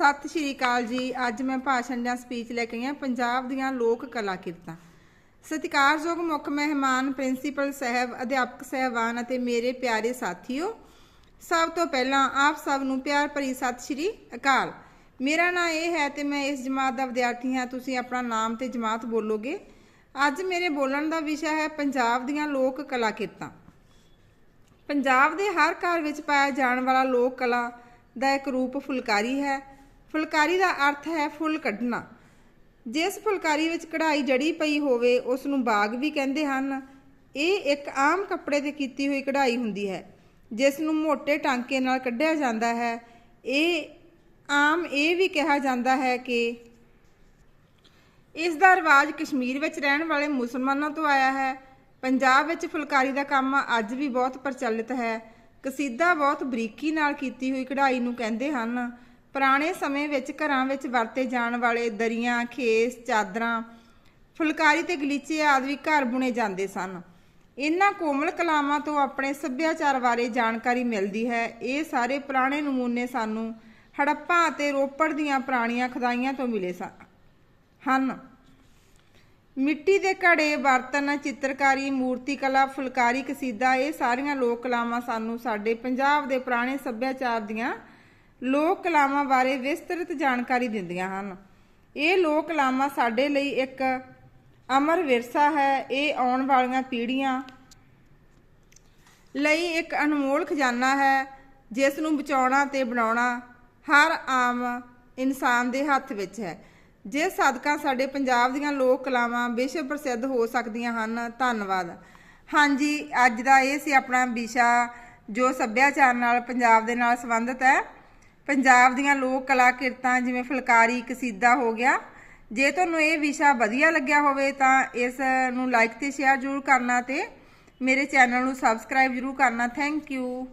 ਸਤਿ ਸ਼੍ਰੀ ਅਕਾਲ ਜੀ। ਅੱਜ ਮੈਂ ਭਾਸ਼ਣ ਜਾਂ ਸਪੀਚ ਲੈ ਕੇ ਆਈ ਹਾਂ ਪੰਜਾਬ ਦੀਆਂ ਲੋਕ ਕਲਾ ਕਿਰਤਾਂ। ਸਤਿਕਾਰਯੋਗ ਮੁੱਖ ਮਹਿਮਾਨ ਪ੍ਰਿੰਸੀਪਲ ਸਾਹਿਬ, ਅਧਿਆਪਕ ਸਹਿਬਾਨ ਅਤੇ ਮੇਰੇ ਪਿਆਰੇ ਸਾਥੀਓ, ਸਭ ਤੋਂ ਪਹਿਲਾਂ ਆਪ ਸਭ ਨੂੰ ਪਿਆਰ ਭਰੀ ਸਤਿ ਸ਼੍ਰੀ ਅਕਾਲ। ਮੇਰਾ ਨਾਮ ਇਹ ਹੈ ਤੇ ਮੈਂ ਇਸ ਜਮਾਤ ਦਾ ਵਿਦਿਆਰਥੀ ਹਾਂ। ਤੁਸੀਂ ਆਪਣਾ ਨਾਮ ਤੇ ਜਮਾਤ ਬੋਲੋਗੇ। ਅੱਜ ਮੇਰੇ ਬੋਲਣ ਦਾ ਵਿਸ਼ਾ ਹੈ ਪੰਜਾਬ ਦੀਆਂ ਲੋਕ ਕਲਾ ਕਿਰਤਾਂ। ਪੰਜਾਬ ਦੇ ਹਰ ਘਰ ਵਿੱਚ ਪਾਇਆ ਜਾਣ ਵਾਲਾ ਲੋਕ ਕਲਾ ਦਾ ਇੱਕ ਰੂਪ ਫੁਲਕਾਰੀ ਹੈ। ਫੁਲਕਾਰੀ ਦਾ ਅਰਥ ਹੈ ਫੁੱਲ ਕੱਢਣਾ। ਜਿਸ ਫੁਲਕਾਰੀ ਵਿੱਚ ਕਢਾਈ ਜੜੀ ਪਈ ਹੋਵੇ ਉਸ ਨੂੰ ਬਾਗ ਵੀ ਕਹਿੰਦੇ ਹਨ। ਇਹ ਇੱਕ ਆਮ ਕੱਪੜੇ ਤੇ ਕੀਤੀ ਹੋਈ ਕਢਾਈ ਹੁੰਦੀ ਹੈ, ਜਿਸ ਨੂੰ ਮੋٹے ਟਾਂਕੇ ਨਾਲ ਕੱਢਿਆ ਜਾਂਦਾ ਹੈ। ਇਹ ਆਮ ਇਹ ਵੀ ਕਿਹਾ ਜਾਂਦਾ ਹੈ ਕਿ ਇਸ ਦਾ ਰਿਵਾਜ ਕਸ਼ਮੀਰ ਵਿੱਚ ਰਹਿਣ ਵਾਲੇ ਮੁਸਲਮਾਨਾਂ ਤੋਂ ਆਇਆ ਹੈ। ਪੰਜਾਬ ਵਿੱਚ ਫੁਲਕਾਰੀ ਦਾ ਕੰਮ ਅੱਜ ਵੀ ਬਹੁਤ ਪ੍ਰਚਲਿਤ ਹੈ। ਕਸੀਦਾ ਬਹੁਤ ਬਰੀਕੀ ਨਾਲ ਕੀਤੀ ਹੋਈ ਕਢਾਈ ਨੂੰ ਕਹਿੰਦੇ ਹਨ। ਪੁਰਾਣੇ ਸਮੇਂ ਵਿੱਚ ਘਰਾਂ ਵਿੱਚ ਵਰਤੇ ਜਾਣ ਵਾਲੇ ਦਰੀਆਂ, ਖੇਸ, ਚਾਦਰਾਂ, ਫੁਲਕਾਰੀ ਤੇ ਗਲੀਚੇ ਆਦਿ ਘਰ ਬੁਣੇ ਜਾਂਦੇ ਸਨ। ਇਹਨਾਂ ਕੋਮਲ ਕਲਾਵਾਂ ਤੋਂ ਆਪਣੇ ਸੱਭਿਆਚਾਰ ਬਾਰੇ ਜਾਣਕਾਰੀ ਮਿਲਦੀ ਹੈ। ਇਹ ਸਾਰੇ ਪੁਰਾਣੇ ਨਮੂਨੇ ਸਾਨੂੰ ਹੜੱਪਾ ਅਤੇ ਰੋਪੜ ਦੀਆਂ ਪੁਰਾਣੀਆਂ ਖਦਾਈਆਂ ਤੋਂ ਮਿਲੇ ਸਨ। ਹਨ। ਮਿੱਟੀ ਦੇ ਘੜੇ, ਬਰਤਨ, ਚਿੱਤਰਕਾਰੀ, ਮੂਰਤੀ ਕਲਾ, ਫੁਲਕਾਰੀ, ਕਸੀਦਾ, ਇਹ ਸਾਰੀਆਂ ਲੋਕ ਕਲਾਵਾਂ ਸਾਨੂੰ ਸਾਡੇ ਪੰਜਾਬ ਦੇ ਪੁਰਾਣੇ ਸੱਭਿਆਚਾਰ ਦੀਆਂ ਲੋਕ ਕਲਾਵਾਂ ਬਾਰੇ ਵਿਸਤ੍ਰਿਤ ਜਾਣਕਾਰੀ ਦਿੰਦੀਆਂ ਹਨ। ਇਹ ਲੋਕ ਕਲਾਵਾਂ ਸਾਡੇ ਲਈ ਇੱਕ ਅਮਰ ਵਿਰਸਾ ਹੈ। ਇਹ ਆਉਣ ਵਾਲੀਆਂ ਪੀੜ੍ਹੀਆਂ ਲਈ ਇੱਕ ਅਨਮੋਲ ਖਜ਼ਾਨਾ ਹੈ, ਜਿਸ ਨੂੰ ਬਚਾਉਣਾ ਤੇ ਬਣਾਉਣਾ ਹਰ ਆਮ ਇਨਸਾਨ ਦੇ ਹੱਥ ਵਿੱਚ ਹੈ। ਜਿਸ ਸਦਕਾ ਸਾਡੇ ਪੰਜਾਬ ਦੀਆਂ ਲੋਕ ਕਲਾਵਾਂ ਵਿਸ਼ਵ ਪ੍ਰਸਿੱਧ ਹੋ ਸਕਦੀਆਂ ਹਨ, ਧੰਨਵਾਦ। ਹਾਂਜੀ, ਅੱਜ ਦਾ ਇਹ ਸੀ ਆਪਣਾ ਵਿਸ਼ਾ ਜੋ ਸੱਭਿਆਚਾਰ ਨਾਲ, ਪੰਜਾਬ ਦੇ ਨਾਲ ਸੰਬੰਧਿਤ ਹੈ। ਪੰਜਾਬ ਦੀਆਂ ਲੋਕ ਕਲਾ ਕਿਰਤਾਂ ਜਿਵੇਂ ਫੁਲਕਾਰੀ, ਕਸੀਦਾ ਹੋ ਗਿਆ। ਜੇ ਤੁਹਾਨੂੰ ਇਹ ਵਿਸ਼ਾ ਵਧੀਆ ਲੱਗਿਆ ਹੋਵੇ ਤਾਂ ਇਸ ਨੂੰ ਲਾਈਕ ਤੇ ਸ਼ੇਅਰ ਜ਼ਰੂਰ ਕਰਨਾ ਤੇ ਮੇਰੇ ਚੈਨਲ ਨੂੰ ਸਬਸਕ੍ਰਾਈਬ ਜ਼ਰੂਰ ਕਰਨਾ। Thank you